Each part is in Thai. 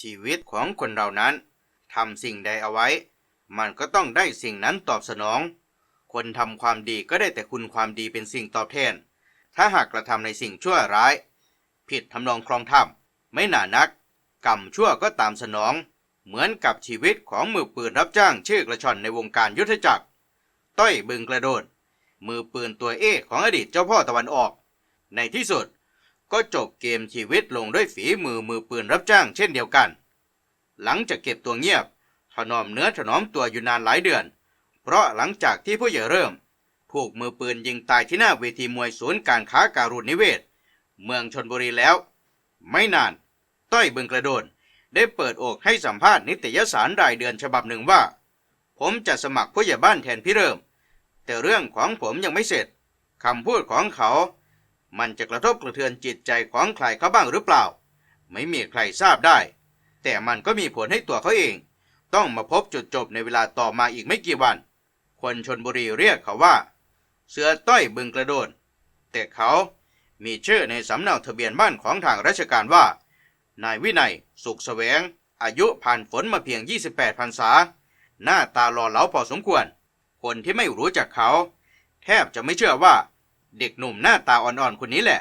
ชีวิตของคนเรานั้นทำสิ่งใดเอาไว้ มันก็ต้องได้สิ่งนั้นตอบสนอง คนทำความดีก็ได้แต่คุณความดีเป็นสิ่งตอบแทน ถ้าหากกระทำในสิ่งชั่วร้าย ผิดทำนองครองธรรมไม่หนานัก กรรมชั่วก็ตามสนอง เหมือนกับชีวิตของมือปืนรับจ้างชื่อกระชอนในวงการยุทธจักร ต้อยบึงกระโดดมือปืนตัวเอกของอดีตเจ้าพ่อตะวันออก ในที่สุด ก็จบเกมชีวิตลงด้วยฝีมือมือปืนรับจ้างเช่นเดียวกัน หลังจากเก็บตัวเงียบ ถนอมเนื้อถนอมตัวอยู่นานหลายเดือน เพราะหลังจากที่ผู้ใหญ่เริ่ม ถูกมือปืนยิงตายที่หน้าเวทีมวยศูนย์การค้าการุณนิเวศ เมืองชนบุรีแล้ว ไม่นาน ต้อยบึงกระโดนได้เปิดอกให้สัมภาษณ์นิตยสารรายเดือนฉบับหนึ่งว่า ผมจะสมัครผู้ใหญ่บ้านแทนพี่เริ่ม แต่เรื่องของผมยังไม่เสร็จคำพูดของเขา มันจะกระทบกระเทือนจิตใจของใครเขาบ้างหรือเปล่า ไม่มีใครทราบได้ แต่มันก็มีผลให้ตัวเขาเอง ต้องมาพบจุดจบในเวลาต่อมาอีกไม่กี่วัน คนชนบุรีเรียกเขาว่า เสือต้อยบึงกระโดน แต่เขามีชื่อในสำเนาทะเบียนบ้านของทางราชการว่า นายวินัย สุขแสวง อายุผ่านฝนมาเพียง 28พรรษา หน้าตาหล่อเหลาพอสมควร คนที่ไม่รู้จักเขา แทบจะไม่เชื่อว่า เด็กหนุ่มหน้าตาอ่อนๆคนนี้แหละ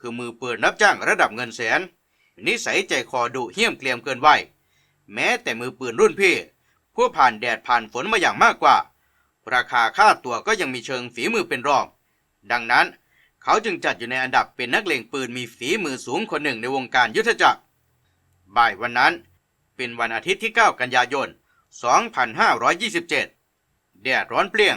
คือมือปืนรับจ้างระดับเงินแสน นิสัยใจคอดุเหี้ยมเกลียมเกินวัยแม้แต่มือปืนรุ่นพี่ผู้ผ่านแดดผ่านฝนมาอย่างมากกว่า ราคาค่าตัวก็ยังมีเชิงฝีมือเป็นรองดังนั้นเขาจึงจัดอยู่ในอันดับเป็นนักเลงปืนมีฝีมือสูงคนหนึ่งในวงการยุทธจักร บ่ายวันนั้นเป็นวันอาทิตย์ที่ 9 กันยายน 2527 แดดร้อนเปรี้ยง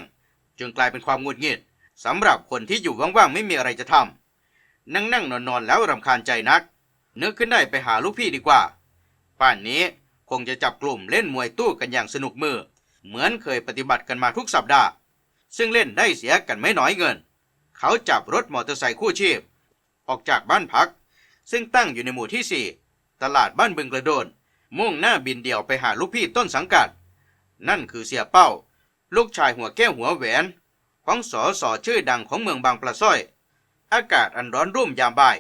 จึงกลายเป็นความงุดหงิด สำหรับคนที่อยู่ว่างๆไม่มีอะไรจะทำนั่งนั่งนอนนอนๆแล้วรำคาญใจนัก นึกขึ้นได้ไปหาลูกพี่ดีกว่า ป่านนี้คงจะจับกลุ่มเล่นมวยตู้กันอย่างสนุกมือ เหมือนเคยปฏิบัติกันมาทุกสัปดาห์ ซึ่งเล่นได้เสียกันไม่น้อยเงิน เขาจับรถมอเตอร์ไซค์คู่ชีพ ออกจากบ้านพัก ซึ่งตั้งอยู่ในหมู่ที่ 4 ตลาดบ้านบึงกระโดน มุ่งหน้าบินเดี่ยวไปหาลูกพี่ต้นสังกัด นั่นคือเสียเป้า ลูกชายหัวแก้วหัวแหวน ของสอสอชื่อดังของเมืองบางปลาสร้อย อากาศอันร้อนรุ่มยามบ่าย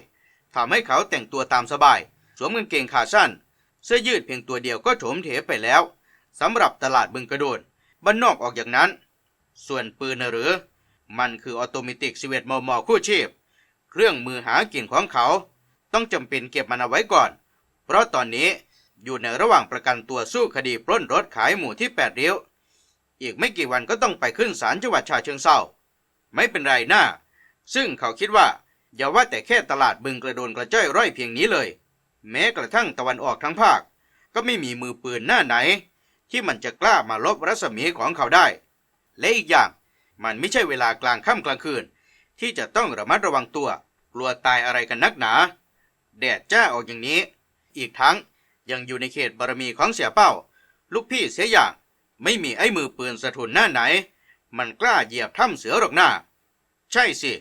ทำให้เขาแต่งตัวตามสบาย สวมกางเกงขาสั้น เสื้อยืดเพียงตัวเดียวก็โถมเถไปแล้วสำหรับตลาดบึงกระโดนบ้านนอกออกอย่างนั้น ส่วนปืนน่ะหรือ มันคือออโตเมติกสิเวตมมคู่ชีพ เครื่องมือหากินของเขา ต้องจำเป็นเก็บมันเอาไว้ก่อน เพราะตอนนี้อยู่ในระหว่างประกันตัวสู้คดีปล้นรถขายหมู่ที่แปดเลี้ยว อีกไม่กี่วันก็ต้องไปขึ้นศาลจังหวัดฉะเชิงเทราไม่เป็นไรหน้าซึ่งเขาคิดว่าอย่าว่าแต่แค่ตลาดบึงกระโดนกระจ้อยร่อยเพียงนี้เลย แม้กระทั่งตะวันออกทั้งภาค ก็ไม่มีมือปืนหน้าไหน ที่มันจะกล้ามาลบรัศมีของเขาได้ และอีกอย่างมันไม่ใช่เวลากลางค่ำกลางคืน ที่จะต้องระมัดระวังตัว กลัวตายอะไรกันนักหนา แดดจ้าออกอย่างนี้ อีกทั้งยังอยู่ในเขตบารมีของเสียเป้า ลูกพี่เสียอย่าง ไม่มีไอ้มือปืนสะทุนหน้าไหน มันกล้าเหยียบถ้ำเสือหรอกหน้า ใช่สิ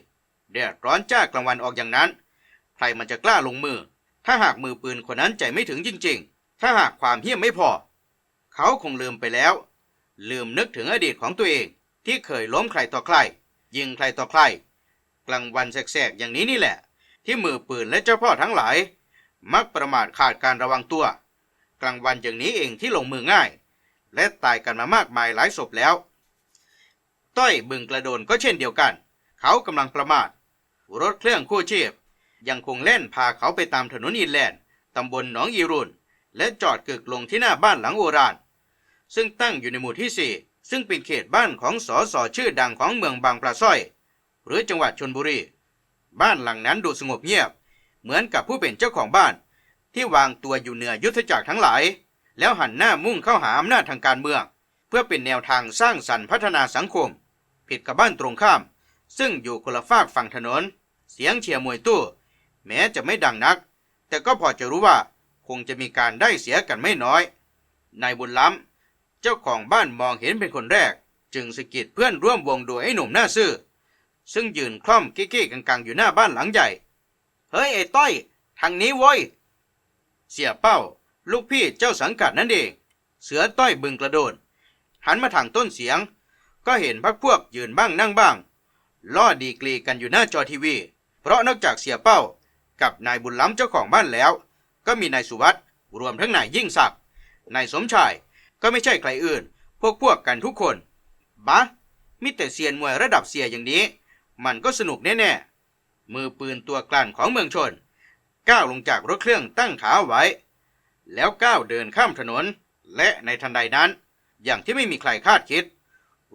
แดดร้อนจ้ากลางวันออกอย่างนั้น ใครมันจะกล้าลงมือ ถ้าหากมือปืนคนนั้นใจไม่ถึงจริง ๆ ถ้าหากความเหี้ยมไม่พอ เขาคงลืมไปแล้ว ลืมนึกถึงอดีตของตัวเองที่เคยล้มใครต่อใคร ยิงใครต่อใคร กลางวันแสกๆอย่างนี้นี่แหละ ที่มือปืนและเจ้าพ่อทั้งหลาย มักประมาทขาดการระวังตัว กลางวันอย่างนี้เองที่ลงมือง่าย และตายกันมามากมายหลายศพแล้ว ต้อยบึงกระโดนก็เช่นเดียวกัน เขากำลังประมาท รถเครื่องคู่ชีพ ยังคงเล่นพาเขาไปตามถนนอินแลนด์ตำบลหนองอีรุนและจอดกึกลงที่หน้าบ้านหลังโอราน ซึ่งตั้งอยู่ในหมู่ที่ 4 ซึ่งเป็นเขตบ้านของสอสอชื่อดังของเมืองบางปลาสร้อย หรือจังหวัดชนบุรี บ้านหลังนั้นดูสงบเงียบ เหมือนกับผู้เป็นเจ้าของบ้าน ที่วางตัวอยู่เหนือยุทธจักรทั้งหลาย แล้วหันหน้ามุ่งเข้าหาอำนาจทางการเมือง เพื่อเป็นแนวทางสร้างสรรค์พัฒนาสังคม ผิดกับบ้านตรงข้าม ซึ่งอยู่คนละฝากฝั่งถนน เสียงเชียร์มวยตู้ แม้จะไม่ดังนัก แต่ก็พอจะรู้ว่าคงจะมีการได้เสียกันไม่น้อยนายบุญล้ำเจ้าของบ้านมองเห็นเป็นคนแรก จึงสกิดเพื่อนร่วมวงโดยไอ้หนุ่มหน้าซื่อซึ่งยืนคล่อมเก้ๆกังๆอยู่หน้าบ้านหลังใหญ่ เฮ้ยไอ้ต้อย ทางนี้โว้ย เสียเป้า ลูกพี่เจ้าสังกัดนั่นเอง เสือต้อยบึงกระโดนหันมาทางต้นเสียง ก็เห็นพักพวกยืนบ้างนั่งบ้าง ล่อดีกรีกันอยู่หน้าจอทีวี เพราะนอกจากเสียเป้า กับนายบุญล้ำเจ้าของบ้านแล้ว ก็มีนายสุวัสด์รวมทั้งนายยิ่งศักดิ์นายสมชายก็ไม่ใช่ใครอื่น พวกพวกกันทุกคนบะมิแต่เซียนมวยระดับเสียอย่างนี้ มันก็สนุกแน่ๆมือปืนตัวกลั่นของเมืองชน ก้าวลงจากรถเครื่องตั้งขาไว้ แล้วก้าวเดินข้ามถนน และในทันใดนั้น อย่างที่ไม่มีใครคาดคิด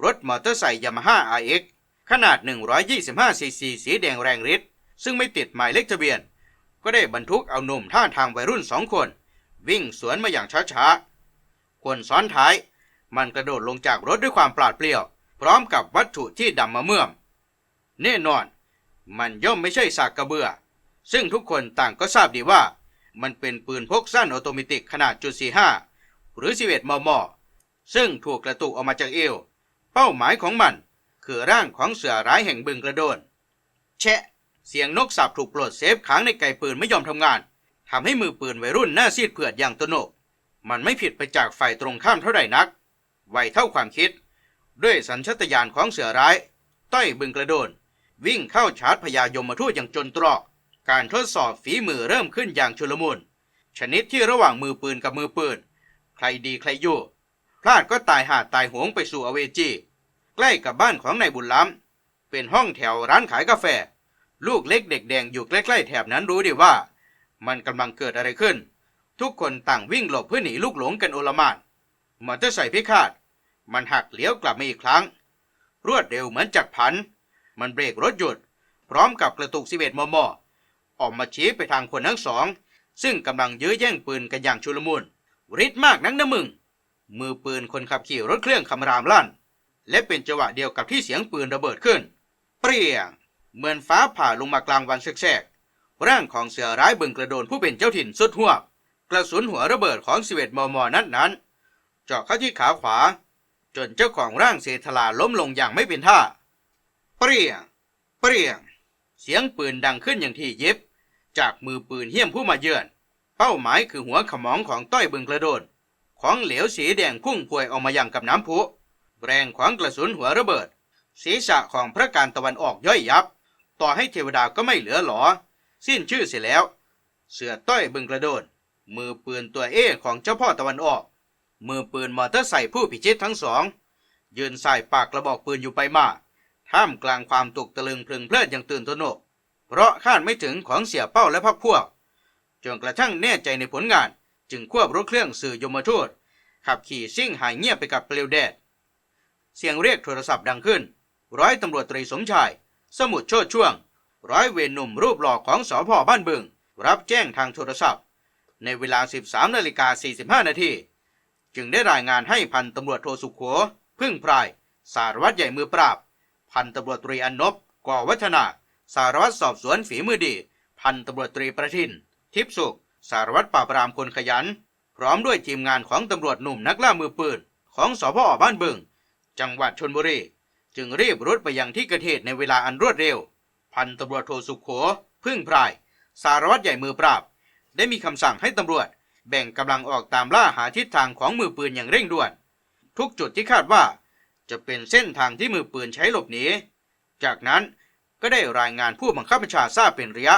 รถมอเตอร์ไซค์ยามาฮ่า RX ขนาด 125ซีซีสีแดงแรงฤทธิ์ซึ่งไม่ติดหมายเลขทะเบียน ก็ได้บรรทุกเอาหนุ่มท่าทางวัยรุ่นสองคน วิ่งสวนมาอย่างช้าๆ คนซ้อนท้าย มันกระโดดลงจากรถด้วยความปราดเปรี่ยว พร้อมกับวัตถุที่ดำมาเมื่อม แน่นอน มันย่อมไม่ใช่สากกระเบือ ซึ่งทุกคนต่างก็ทราบดีว่า มันเป็นปืนพกสั้นออโตเมติกขนาดจุด45 หรือ 11 มม ซึ่งถูกกระตุกออกมาจากเอว เป้าหมายของมัน คือร่างของเสือร้ายแห่งบึงกระโดน แชะ เสียงนกสับถูกปลดเซฟค้างในไกปืนไม่ยอมทำงาน ทำให้มือปืนวัยรุ่นหน้าซีดเผือดอย่างตโนก มันไม่ผิดไปจากฝ่ายตรงข้ามเท่าไหร่นัก ไวเท่าความคิด ด้วยสัญชาตญาณของเสือร้าย ต้อยบึงกระโดน วิ่งเข้าชาร์จพญายมมาทูตอย่างจนตรอก การทดสอบฝีมือเริ่มขึ้นอย่างชุลมุน ชนิดที่ระหว่างมือปืนกับมือปืน ใครดีใครยู่ พลาดก็ตายหาตายหงไปสู่อเวจี ใกล้กับบ้านของนายบุญล้ำ เป็นห้องแถวร้านขายกาแฟ ลูกเล็กเด็กแดงอยู่ใกล้ๆแถบนั้นรู้ดีว่า มันกำลังเกิดอะไรขึ้น ทุกคนต่างวิ่งหลบเพื่อหนีลูกหลงกันโอลมานมอเตอร์ไซค์พิฆาต มันหักเลี้ยวกลับมาอีกครั้ง รวดเร็วเหมือนจักรพัน มันเบรกรถหยุด พร้อมกับกระตุก11มม ออกมาชี้ไปทางคนทั้งสอง ซึ่งกำลังยื้อแย่งปืนกันอย่างชุลมุนฤทธิ์มากนักนะมึง มือปืนคนขับขี่รถเครื่องคำรามลั่น และเป็นจังหวะเดียวกับที่เสียงปืนระเบิดขึ้น เปรี้ยง เหมือนฟ้าผ่าลงมากลางวันแสกๆร่างของเสือร้ายบึงกระโดนผู้เป็นเจ้าถิ่นสุดหัวกระสุนหัวระเบิดของ11มมนั้นนั้นเจาะเข้าที่ขาขวา จนเจ้าของร่างเสถลาล้มลงอย่างไม่เป็นท่า เปรี้ยง เปรี้ยง เสียงปืนดังขึ้นอย่างที่ยิบ จากมือปืนเหี้ยมผู้มาเยือน เป้าหมายคือหัวขมองของต้อยบึงกระโดน ของเหลวสีแดงพุ่งพวยออกมาอย่างกับน้ำพุ แรงขวางกระสุนหัวระเบิด ศีรษะของพระการตะวันออกย่อยยับ ต่อให้เทวดาก็ไม่เหลือหรอสิ้นชื่อเสียแล้ว เสือต้อยบึงกระโดน มือปืนตัวเอของเจ้าพ่อตะวันออก มือปืนมอเตอร์ไซค์ผู้พิชิตทั้งสอง ยืนใส่ปากกระบอกปืนอยู่ไปมาท่ามกลางความตกตะลึงพลึงเพลิดอย่างตื่นตระหนก เพราะคาดไม่ถึงของเสียเป้าและพักพวก จนกระทั่งแน่ใจในผลงาน จึงควบรถเครื่องสื่อยมทูตขับขี่ซิ่งหายเงียบไปกับเปลวแดด เสียงเรียกโทรศัพท์ดังขึ้น ร้อยตำรวจตรีสมชาย สมุดโชดช่วง ร้อยเวรหนุ่มรูปหล่อของสอพอบ้านบึง รับแจ้งทางโทรศัพท์ ในเวลา 13นาฬิกา45นาทีจึงได้รายงานให้พันตำรวจโทสุขโข พึ่งพราย สารวัตรใหญ่มือปราบ พันตำรวจตรีอนนบก่อวัฒนา สารวัตรสอบสวนฝีมือดี พันตำรวจตรีประทิน ทิพสุข สารวัตรปราบปรามคนขยัน พร้อมด้วยทีมงานของตำรวจหนุ่มนักล่ามือปืน ของสพบ้านบึง จังหวัดชนบุรี จึงรีบรุดไปยังที่เกิดเหตุในเวลาอันรวดเร็ว พันตำรวจโทสุขโข พึ่งพราย สารวัตรใหญ่มือปราบ ได้มีคำสั่งให้ตำรวจ แบ่งกำลังออกตามล่าหาทิศทางของมือปืนอย่างเร่งด่วน ทุกจุดที่คาดว่า จะเป็นเส้นทางที่มือปืนใช้หลบหนีจากนั้น ก็ได้รายงานผู้บังคับบัญชาทราบเป็นระยะ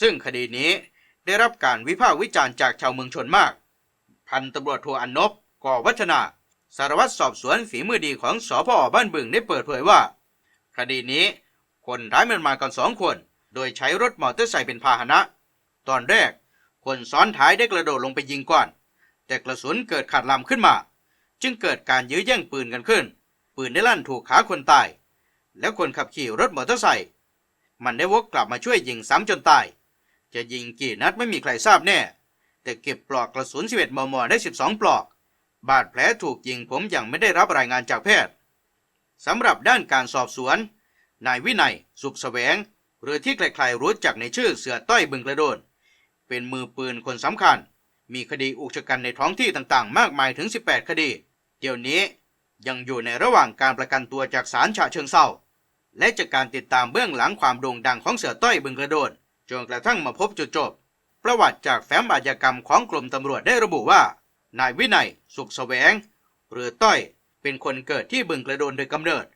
ซึ่งคดีนี้ได้รับการวิพากษ์วิจารณ์จากชาวเมืองชนมาก พันตำรวจโทอันนบก่อวัฒนาสารวัตรสอบสวนฝีมือดีของสพบ้านบึงได้เปิดเผยว่า คดีนี้คนร้ายมันมากันสองคน โดยใช้รถมอเตอร์ไซค์เป็นพาหนะ ตอนแรก คนซ้อนท้ายได้กระโดดลงไปยิงก่อน แต่กระสุนเกิดขาดลำขึ้นมา จึงเกิดการยื้อแย่งปืนกันขึ้น ปืนได้ลั่นถูกขาคนตาย แล้วคนขับขี่รถมอเตอร์ไซค์มันได้วกกลับมาช่วยยิงซ้ำจนตาย จะยิงกี่นัดไม่มีใครทราบแน่ แต่เก็บปลอกกระสุน 11 มม ได้ 12 ปลอก บาดแผลถูกยิงผมยังไม่ได้รับรายงานจากแพทย์สำหรับด้านการสอบสวน นายวินัย สุขแสวง หรือที่ใครๆรู้จักในชื่อเสือต้อยบึงกระโดน เป็นมือปืนคนสำคัญ มีคดีอุกชะกันในท้องที่ต่างๆ มากมายถึง 18 คดี เดี๋ยวนี้ ยังอยู่ในระหว่างการประกันตัวจากศาลฉะเชิงเซาและจากการติดตามเบื้องหลังความโด่งดังของเสือต้อยบึงกระโดนจนกระทั่งมาพบจุดจบ ประวัติจากแฟ้มอาชญากรรมของกรมตำรวจได้ระบุว่า นายวินัย สุขแสวง หรือต้อยเป็นคนเกิดที่บึงกระโดนโดยกำเนิด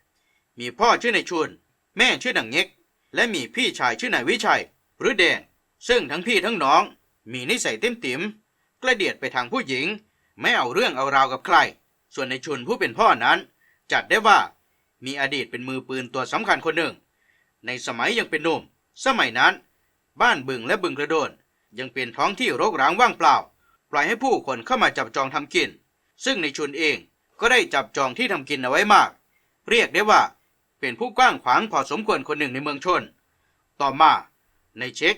มีพ่อชื่อนายชุน แม่ชื่อนางเง็ก และมีพี่ชายชื่อนายวิชัย หรือแดง ซึ่งทั้งพี่ทั้งน้อง มีนิสัยเต็มติ๋มกระเดียดไปทางผู้หญิง ไม่เอาเรื่องเอาราวกับใคร ส่วนในชุนผู้เป็นพ่อนั้น จัดได้ว่ามีอดีตเป็นมือปืนตัวสำคัญคนหนึ่ง ในสมัยยังเป็นหนุ่ม สมัยนั้น บ้านบึงและบึงกระโดน ยังเป็นท้องที่รกร้างว่างเปล่า ปล่อยให้ผู้คนเข้ามาจับจองทำกิน ซึ่งในชุนเองก็ได้จับจองที่ทำกินเอาไว้มาก เรียกได้ว่าเป็นผู้กว้างขวางพอสมควรคนหนึ่งในเมืองชน ต่อมาในเช็ค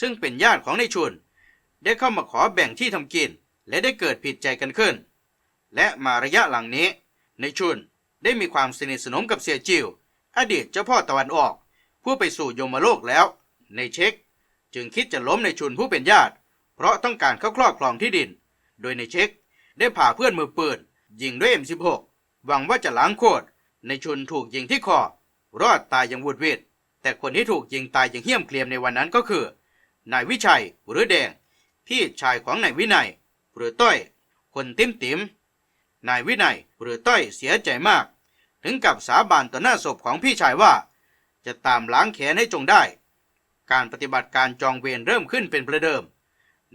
ซึ่งเป็นญาติของในชุน ได้เข้ามาขอแบ่งที่ทำกิน และได้เกิดผิดใจกันขึ้น และมาระยะหลังนี้ ในชุนได้มีความสนิทสนมกับเสียจิว อดีตเจ้าพ่อตะวันออก ผู้ไปสู่ยมโลกแล้ว ในเช็ค จึงคิดจะล้มในชุนผู้เป็นญาติ เพราะต้องการเข้าครอบครองที่ดิน โดยในเช็ค ได้พาเพื่อนมือปืนยิงด้วย M16 หวังว่าจะล้างโคตรในชุนถูกยิงที่คอ รอดตายอย่างวุดวิดแต่คนที่ถูกยิงตายอย่างเหี้ยมเกรียมในวันนั้นก็คือ นายวิชัยหรือแดง พี่ชายของนายวินัย หรือต้อย คนติ้มติม นายวินัยหรือต้อยเสียใจมาก ถึงกับสาบานต่อหน้าศพของพี่ชายว่า จะตามล้างแค้นให้จงได้ การปฏิบัติการจองเวรเริ่มขึ้นเป็นประเดิม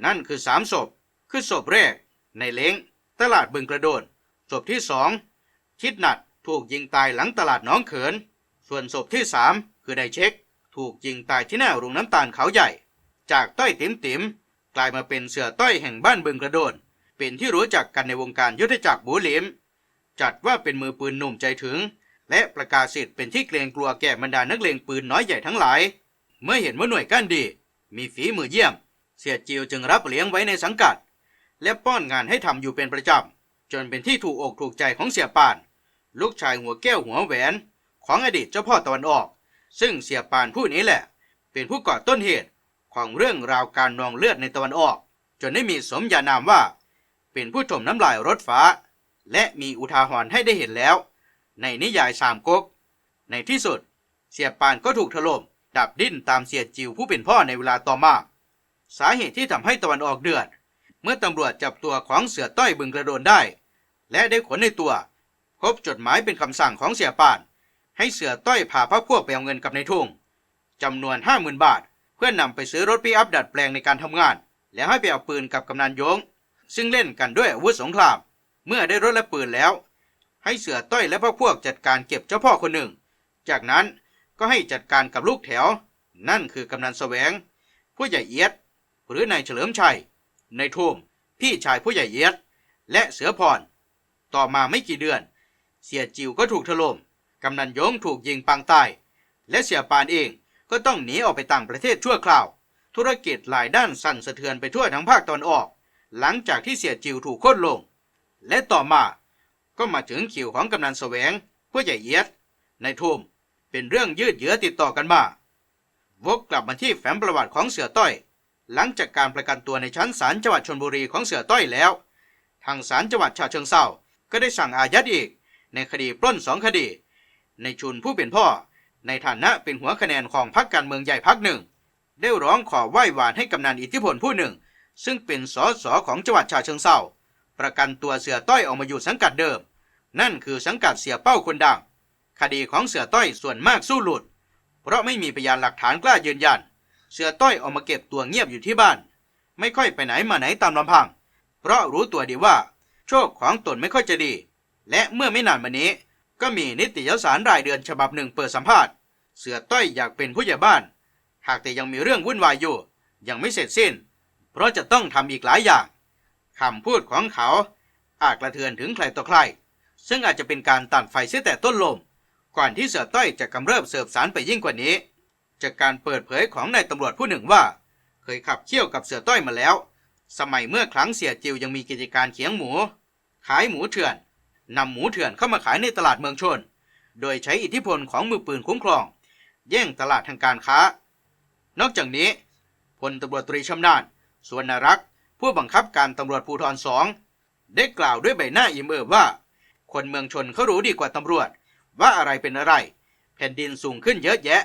นั่นคือสามศพ คือศพแรก ในเล้ง ตลาดบึงกระโดนศพที่สองชิดหนัดถูกยิงตายหลังตลาดน้องเขิน ส่วนศพที่สามคือได้เช็ค ถูกยิงตายที่หน้าโรงน้ำตาลเขาใหญ่ จากต้อยติ๋มติ๋มกลายมาเป็นเสือต้อยแห่งบ้านบึงกระโดน เป็นที่รู้จักกันในวงการยุทธจักรบูหลิม จัดว่าเป็นมือปืนหนุ่มใจถึง และประกาศสิทธิ์เป็นที่เกรงกลัวแก่บรรดานักเลงปืนน้อยใหญ่ทั้งหลาย เมื่อเห็นว่าหน่วยก้านดี มีฝีมือเยี่ยม เสียจิวจึงรับเลี้ยงไว้ในสังกัด และป้อนงานให้ทำอยู่เป็นประจำจนเป็นที่ถูกอกถูกใจของเสียปาน ลูกชายหัวแก้วหัวแหวน ของอดีตเจ้าพ่อตะวันออก ซึ่งเสียปานผู้นี้แหละ เป็นผู้ก่อต้นเหตุของเรื่องราวการนองเลือดในตะวันออก จนได้มีสมญานามว่า เป็นผู้ถมน้ำลายรถฟ้า และมีอุทาหรณ์ให้ได้เห็นแล้ว ในนิยายสามก๊ก ในที่สุด เสียปานก็ถูกถล่มดับดิ้นตามเสียจิวผู้เป็นพ่อในเวลาต่อมา สาเหตุที่ทำให้ตะวันออกเดือด เมื่อตำรวจจับตัวของเสือต้อยบึงกระโดนได้ และได้ขนในตัว พบจดหมายเป็นคำสั่งของเสียปาน ให้เสือต้อยพาพรรคพวกไปเอาเงินกับในทุ่งจำนวนห้าหมื่นบาท เพื่อนนำไปซื้อรถปีอัพดัดแปลงในการทำงาน แล้วให้ไปเอาปืนกับกำนันยง ซึ่งเล่นกันด้วยอาวุธสงคราม เมื่อได้รถและปืนแล้ว ให้เสือต้อยและพวกพวกจัดการเก็บเจ้าพ่อคนหนึ่ง จากนั้นก็ให้จัดการกับลูกแถว นั่นคือกำนันแสวง ผู้ใหญ่เอียด หรือนายเฉลิมชัยนายทุ่มพี่ชายผู้ใหญ่เอียด และเสือพร ต่อมาไม่กี่เดือน เสียจิวก็ถูกถล่มกำนันยงถูกยิงปางตายและเสียปานเองก็ต้องหนีออกไปต่างประเทศชั่วคราว ธุรกิจหลายด้านสั่นสะเทือนไปทั่วทั้งภาคตะวันออก หลังจากที่เสียจิวถูกโค่นลง และต่อมาก็มาถึงคิวของกำนันแสวงผู้ใหญ่เอียด ในทุ่มเป็นเรื่องยืดเยื้อติดต่อกันมาวกกลับมาที่แฟ้มประวัติของเสือต้อย หลังจากการประกันตัวในชั้นศาลจังหวัดชลบุรีของเสือต้อยแล้ว ทางศาลจังหวัดฉะเชิงเทราก็ได้สั่งอายัดอีก ในคดีปล้นสองคดี ในชุนผู้เป็นพ่อ ในฐานะเป็นหัวคะแนนของพรรคการเมืองใหญ่พรรคหนึ่ง ได้ร้องขอไหว้วานให้กำนันอิทธิพลผู้หนึ่ง ซึ่งเป็นสสของจังหวัดฉะเชิงเทราประกันตัวเสือต้อยออกมาอยู่สังกัดเดิม นั่นคือสังกัดเสียเป้าคนดัง คดีของเสือต้อยส่วนมากสู้หลุด เพราะไม่มีพยานหลักฐานกล้ายืนยัน เสือต้อยออกมาเก็บตัวเงียบอยู่ที่บ้าน ไม่ค่อยไปไหนมาไหนตามลำพัง เพราะรู้ตัวดีว่า โชคของตนไม่ค่อยจะดี และเมื่อไม่นานมานี้ ก็มีนิตยสารรายเดือนฉบับหนึ่งเปิดสัมภาษณ์เสือต้อยอยากเป็นผู้ใหญ่บ้าน หากแต่ยังมีเรื่องวุ่นวายอยู่ ยังไม่เสร็จสิ้น เพราะจะต้องทำอีกหลายอย่างคำพูดของเขาอาจกระเทือนถึงใครต่อใคร ซึ่งอาจจะเป็นการตัดไฟเสียแต่ต้นลม ก่อนที่เสือต้อยจะกำเริบเสิร์ฟสารไปยิ่งกว่านี้ จากการเปิดเผยของนายตำรวจผู้หนึ่งว่า เคยขับเคี่ยวกับเสือต้อยมาแล้ว สมัยเมื่อครั้งเสียจิวยังมีกิจการเขียงหมู ขายหมูเถื่อนนำหมูเถื่อนเข้ามาขายในตลาดเมืองชน โดยใช้อิทธิพลของมือปืนคุ้มครอง แย่งตลาดทางการค้า นอกจากนี้พลตำรวจตรีชำนาญ สวนนรักษ์ผู้บังคับการตำรวจภูธรสองได้กล่าวด้วยใบหน้าอิ่มเอิบว่า คนเมืองชนเขารู้ดีกว่าตำรวจ ว่าอะไรเป็นอะไร แผ่นดินสูงขึ้นเยอะแยะ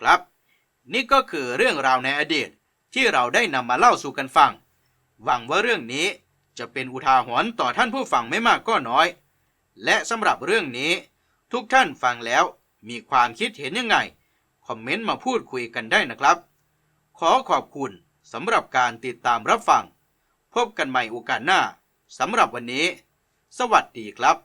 ครับ นี่ก็คือเรื่องราวในอดีตที่เราได้นำมาเล่าสู่กันฟัง หวังว่าเรื่องนี้จะเป็นอุทาหรณ์ต่อท่านผู้ฟังไม่มากก็น้อย และสำหรับเรื่องนี้ ทุกท่านฟังแล้วมีความคิดเห็นยังไง คอมเมนต์มาพูดคุยกันได้นะครับ ขอขอบคุณ สำหรับการติดตามรับฟัง พบกันใหม่โอกาสหน้าสำหรับวันนี้ สวัสดีครับ